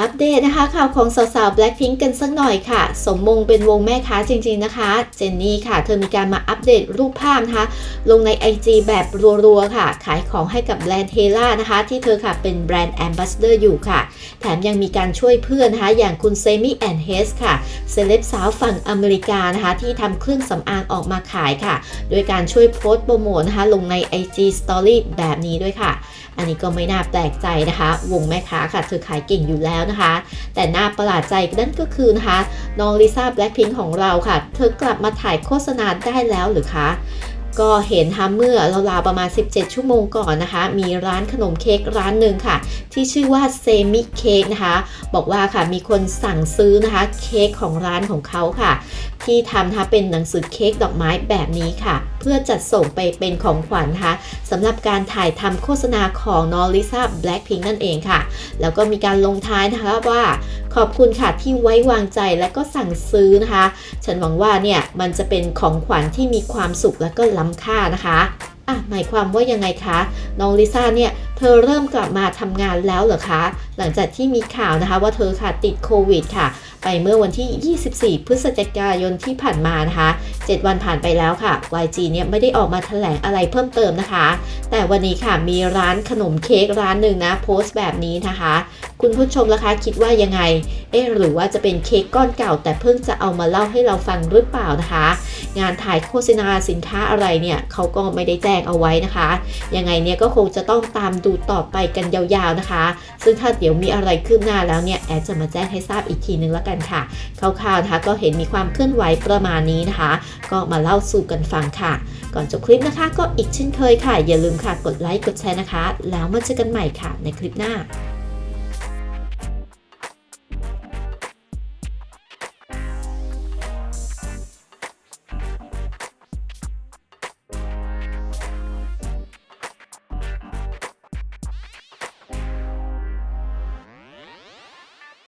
อัปเดตนะคะข่าวของสาวๆ Blackpink กันสักหน่อยค่ะ สมมงเป็นวงแม่ค้าจริงๆนะคะ เจนนี่ค่ะ เธอมีการมาอัปเดตรูปภาพนะคะ ลงใน IG แบบรัวๆ ค่ะ ขายของให้กับแบรนด์เทล่านะคะ ที่เธอค่ะเป็นแบรนด์แอมบ s สเดอร์อยู่ค่ะ แถมยังมีการช่วยเพื่อนนะคะ อย่างคุณเซมี่แอนเฮสค่ะ เซเลบสาวฝั่งอเมริกานะคะ ที่ทำเครื่องสำอางออกมาขายค่ะ โดยการช่วยโพสต์โปรโมทนะคะ ลงใน IG Story แบบนี้ด้วยค่ะ อันนี้ก็ไม่น่าแปลกใจนะคะ วงแม่ค้าค่ะ เธอขายเก่งอยู่แล้วนะคะ แต่น่าประหลาดใจนั่นก็คือนะคะน้องลิซ่าแบล็คพิงของเราค่ะ เธอกลับมาถ่ายโฆษณาได้แล้วหรือคะ ก็เห็นทำเมื่อราวๆประมาณ 17 ชั่วโมงก่อนนะคะ มีร้านขนมเค้กร้านหนึ่งค่ะ ที่ชื่อว่าเซมิเค้กนะคะ บอกว่าค่ะมีคนสั่งซื้อนะคะเค้กของร้านของเขาค่ะ ที่ทำนะคะเป็นหนังสือเค้กดอกไม้แบบนี้ค่ะ เพื่อจัดส่งไปเป็นของขวัญนะคะสำหรับการถ่ายทำโฆษณาของนองลิซ่าแบล็คพิงนั่นเองค่ะ แล้วก็มีการลงท้ายนะคะว่า ขอบคุณค่ะที่ไว้วางใจและก็สั่งซื้อนะคะ ฉันหวังว่าเนี่ยมันจะเป็นของขวัญที่มีความสุขและก็ล้ำค่านะคะอะหมายความว่ายังไงคะน้องลิซ่าเนี่ยเธอเริ่มกลับมาทำงานแล้วเหรอคะ หลังจากที่มีข่าวนะคะว่าเธอค่ะติดโควิดค่ะ ไปเมื่อวันที่ 24 พฤศจิกายนที่ผ่านมานะคะ 7 วันผ่านไปแล้วค่ะ YG เนี่ยไม่ได้ออกมาแถลงอะไรเพิ่มเติมนะคะ แต่วันนี้ค่ะมีร้านขนมเค้กร้านหนึ่งนะโพสต์แบบนี้นะคะ คุณผู้ชมล่ะคะคิดว่ายังไง เอ๊ะหรือว่าจะเป็นเค้กก้อนเก่า แต่เพิ่งจะเอามาเล่าให้เราฟังหรือเปล่านะคะ งานถ่ายโฆษณาสินค้าอะไรเนี่ยเขาก็ไม่ได้แจ้งเอาไว้นะคะ ยังไงเนี่ยก็คงจะต้องตามดูต่อไปกันยาวๆนะคะ ซึ่งถ้าเดี๋ยวมีอะไรคืบหน้าแล้วเนี่ยแอดจะมาแจ้งให้ทราบอีกทีนึงแล้วกันค่ะคร่าวๆนะคะก็เห็นมีความเคลื่อนไหวประมาณนี้นะคะ ก็มาเล่าสู่กันฟังค่ะ ก่อนจบคลิปนะคะ ก็อีกเช่นเคยค่ะ อย่าลืมค่ะกดไลค์กดแชร์นะคะ แล้วมาเจอกันใหม่ค่ะในคลิปหน้า